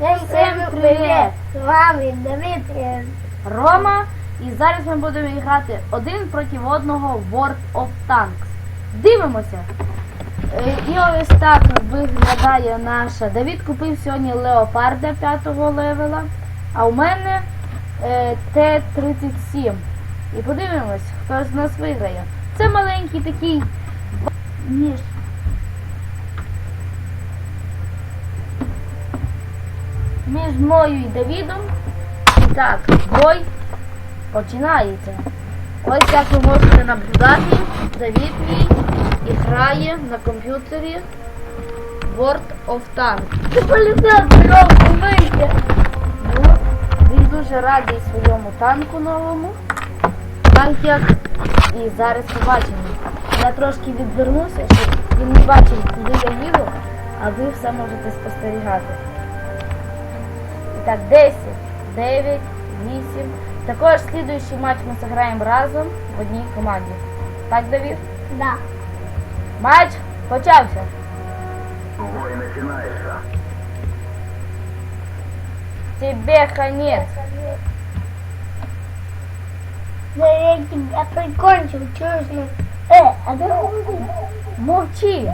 Всім привіт! З вами Давид Рома. І зараз ми будемо грати один проти одного World of Tanks. Дивимося. Е, І ось так виглядає наша. Давід купив сьогодні Леопарда 5-го левела, а у мене е, Т-37. І подивимось, хто з нас виграє. Це маленький такий ніж. Між мною і Давідом. І так, бой починається. Ось як ви можете наблюдати, Давід мій і грає на комп'ютері World of Tanks. ти полюбив дорогу вийти. Ну, він дуже радий своєму танку новому. Танк як і зараз побачимо. Я трошки відвернуся, щоб він не бачив, куди я їду, а ви все можете спостерігати. І так, 10, 9, 8. Також слідуючий матч ми зіграємо разом в одній команді. Так, Давід? Да. Матч почався. Бой начинается. Тебе конець. Да я тебя прикончил, ну? Э, а ты Мовчи.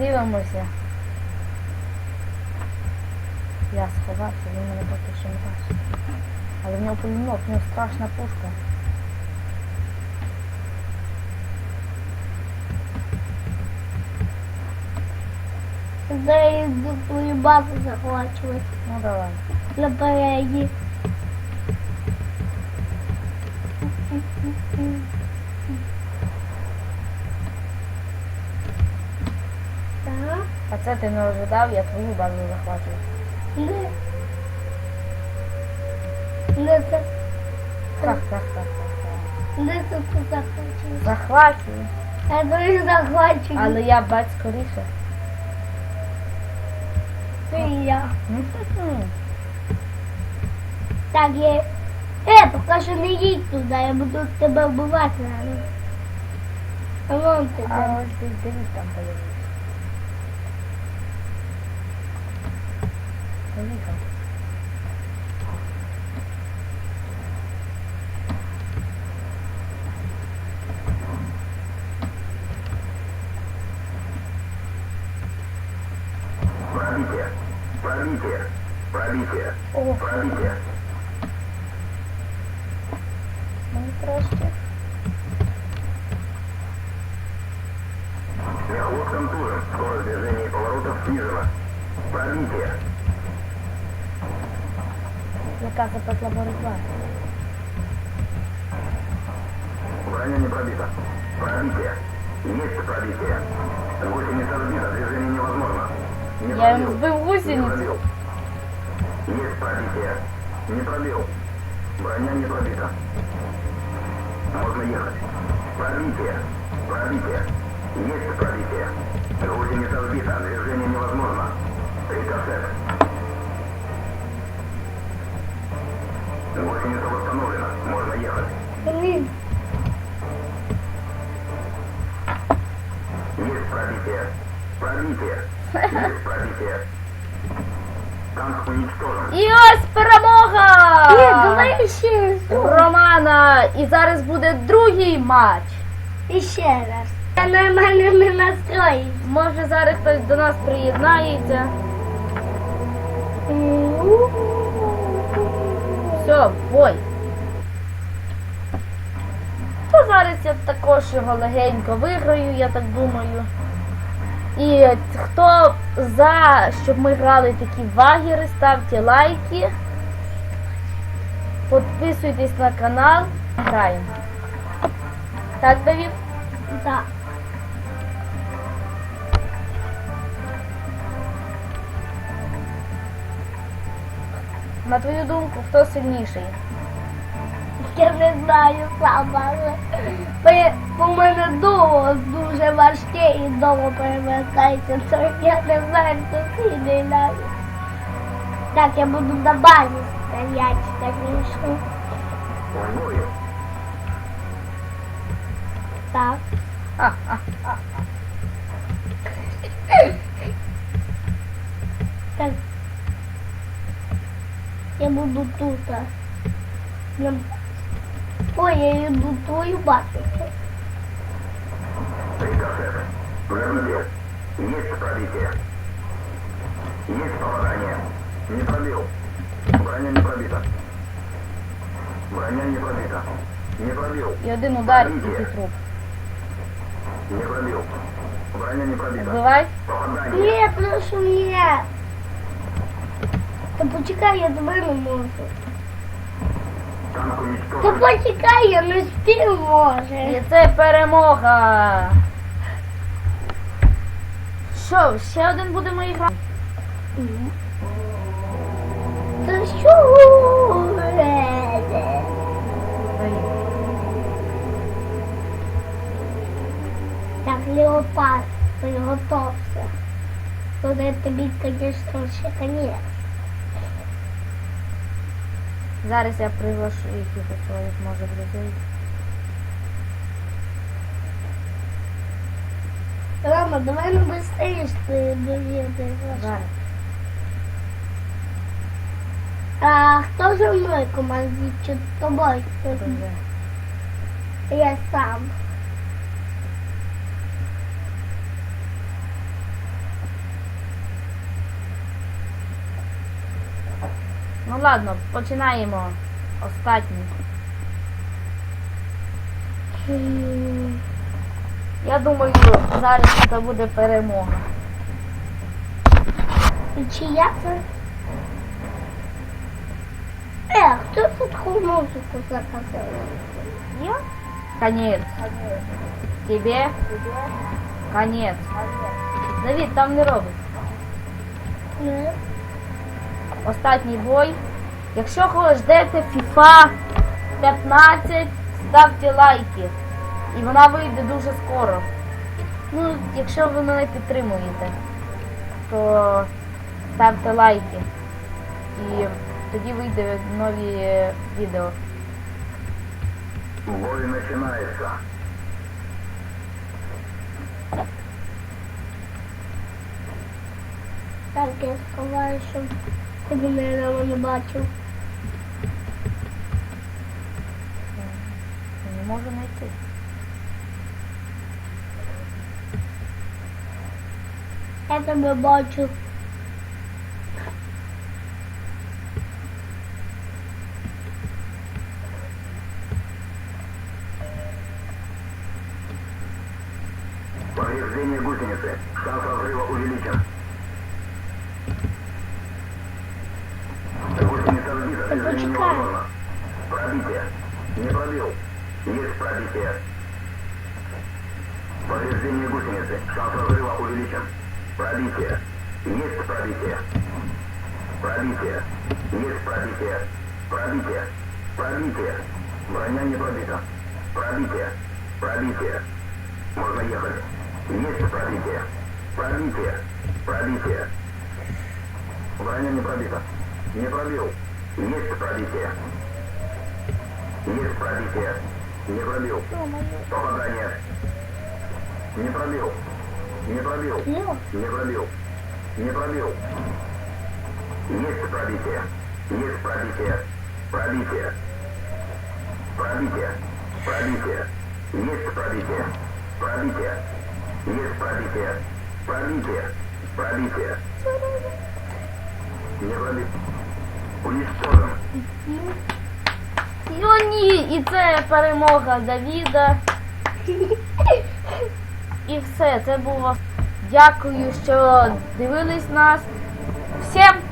Дивимося. Я сховався, він мене поки що не бачить. Але в нього пулемет, в нього страшна пушка. Да я иду твою базу захвачивать Ну давай. на параде. Це ти не ожидав, я твою базу захвачую. Не. Не так. Так, так, так, так. Не ти захвачуєш. Захвачую. Я дуже захвачую. Але я бач скоріше. Ти і я. Так, я... Е, поки що не їдь туди, я буду тебе вбивати, наверное. А вон ти. А ось десь дивись там появився. Поїхав. Пробитие. Пробитие. Пробитие. О, Пробитие. ну трошки. Яка запекла боротьба. Броня не пробита. Пробитие. Есть пробитие. Гусеница сбита. Движение невозможно. Не Я пробил. гусеницю. пробил. Есть пробитие. Не пробил. Броня не пробита. Можно ехать. Пробитие. Пробитие. Есть пробитие. Гусеница сбита. Движение невозможно. Рикошет. І ось перемога! Ні, давай ще. Романа! І зараз буде другий матч. І ще раз. Я нормально не настроїв. Може зараз хтось до нас приєднається. Все, бой. То зараз я також його легенько виграю, я так думаю. І хто за, щоб ми грали такі вагіри, ставте лайки. Підписуйтесь на канал. Граємо. Так, Давід? Так. На твою думку, хто сильніший? Я не знаю сама. Бо в мене голос дуже важке і дома перевертається, то я не знаю, що сильний навіть. Так, я буду на бані стоять, конечно. Так. Так. Я буду тут. Я- Ой, я йду твою бачити. Приказ. Вернуть. Есть пробитие. Есть попадание. Не пробил. Броня не пробита. Броня не пробита. Не пробил. І один удар і ти труп. Не пробил. Броня не пробита. Вбивай. Попадание. Нет, прошу нет. Та почекай, я тебе не можу. Та почекай, я не спів І може. це перемога. Що, ще один будемо грати? Та що? Так, Леопард, приготовся. Туди тобі, звісно, ще конець. Зараз я приглашу якихось чоловік може друзей. Рома, давай не быстрее, що я довідаю. Зараз. А хто за мною командує? Чи з тобою? Я сам. Ну ладно, починаємо. Останній. М, Я думаю, зараз це буде перемога. І чия це? Е, хто тут таку музику заказав? Я? Конец. Тебе? Конец. Давид, там не робить. Ні. Останній бой. Якщо ви ждете FIFA 15, ставте лайки. І вона вийде дуже скоро. Ну, якщо ви мене підтримуєте, то ставте лайки. І тоді вийде нові відео. Бой начинается. Так, я сховаю, щоб ти мене не бачив. Не можу знайти. Я тебе бачу. Повреждение гусеницы. Шанс разрыва увеличен. Пробил. Есть пробитие. Повреждение гусеницы. Шанс разрыва увеличен. Пробитие. Есть пробитие. Пробитие. Есть пробитие. Пробитие. Пробитие. Броня не пробита. Пробитие. Пробитие. Можно ехать. Есть пробитие. Пробитие. Пробитие. Броня не пробита. Не пробил. Есть пробитие. Есть пробитие. Не пробил. Попадание. Не пробил. Не пробил. Не пробил. Не пробил. Есть пробитие. Есть пробитие. Пробитие. Пробитие. Пробитие. Есть пробитие. Пробитие. Есть пробитие. Пробитие. Пробитие. Не пробит. Уничтожен. Ну ні, і це перемога Давіда. І все, це було. Дякую, що дивились нас. Всім